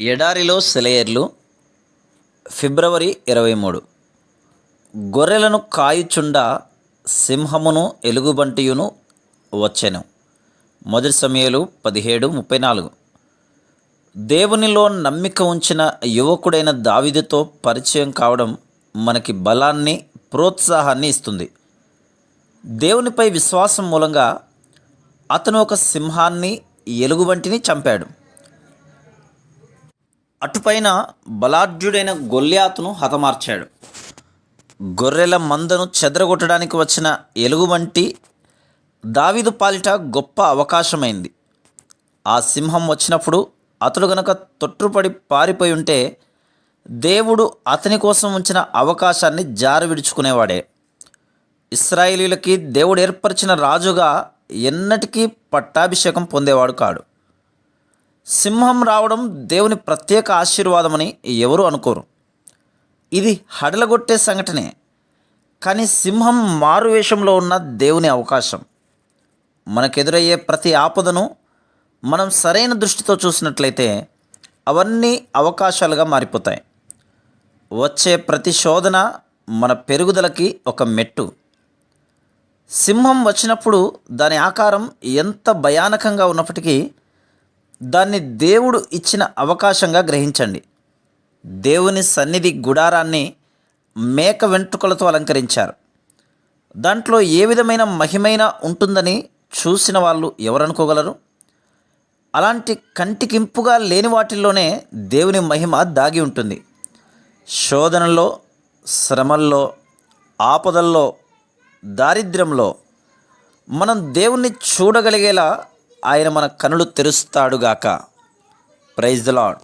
ఎడారిలో సెలయర్లు ఫిబ్రవరి ఇరవై మూడు. గొర్రెలను కాయుచుండ సింహమును ఎలుగుబంటియును వచ్చెను. మొదటి సమయాలు పదిహేడు ముప్పై నాలుగు. దేవునిలో నమ్మిక ఉంచిన యువకుడైన దావిదితో పరిచయం కావడం మనకి బలాన్ని ప్రోత్సాహాన్ని ఇస్తుంది. దేవునిపై విశ్వాసం మూలంగా అతను ఒక సింహాన్ని ఎలుగుబంటిని చంపాడు. అటుపైన బలాఢ్యుడైన గొల్యాతును హతమార్చాడు. గొర్రెల మందను చెదరగొట్టడానికి వచ్చిన ఎలుగుబంటి దావీదు పాలిట గొప్ప అవకాశమైంది. ఆ సింహం వచ్చినప్పుడు అతడు గనక తొట్టుపడి పారిపోయి ఉంటే దేవుడు అతని కోసం ఉంచిన అవకాశాన్ని జారి విడుచుకునేవాడే. ఇస్రాయేలీలకి దేవుడు ఏర్పరిచిన రాజుగా ఎన్నటికీ పట్టాభిషేకం పొందేవాడు కాడు. సింహం రావడం దేవుని ప్రత్యేక ఆశీర్వాదమని ఎవరు అనుకోరు. ఇది హడలగొట్టే సంఘటనే కానీ సింహం మారువేషంలో ఉన్న దేవుని అవకాశం. మనకెదురయ్యే ప్రతి ఆపదను మనం సరైన దృష్టితో చూసినట్లయితే అవన్నీ అవకాశాలుగా మారిపోతాయి. వచ్చే ప్రతి శోధన మన పెరుగుదలకి ఒక మెట్టు. సింహం వచ్చినప్పుడు దాని ఆకారం ఎంత భయానకంగా ఉన్నప్పటికీ దాన్ని దేవుడు ఇచ్చిన అవకాశంగా గ్రహించండి. దేవుని సన్నిధి గుడారాన్ని మేక వెంట్రుకలతో అలంకరించారు. దాంట్లో ఏ విధమైన మహిమైన ఉంటుందని చూసిన వాళ్ళు ఎవరనుకోగలరు? అలాంటి కంటికింపుగా లేని వాటిల్లోనే దేవుని మహిమ దాగి ఉంటుంది. శోధనలో శ్రమల్లో ఆపదల్లో దారిద్ర్యంలో మనం దేవుణ్ణి చూడగలిగేలా ఆయన మన కనులు తెరుస్తాడుగాక ప్రైజ్ ద లాడ్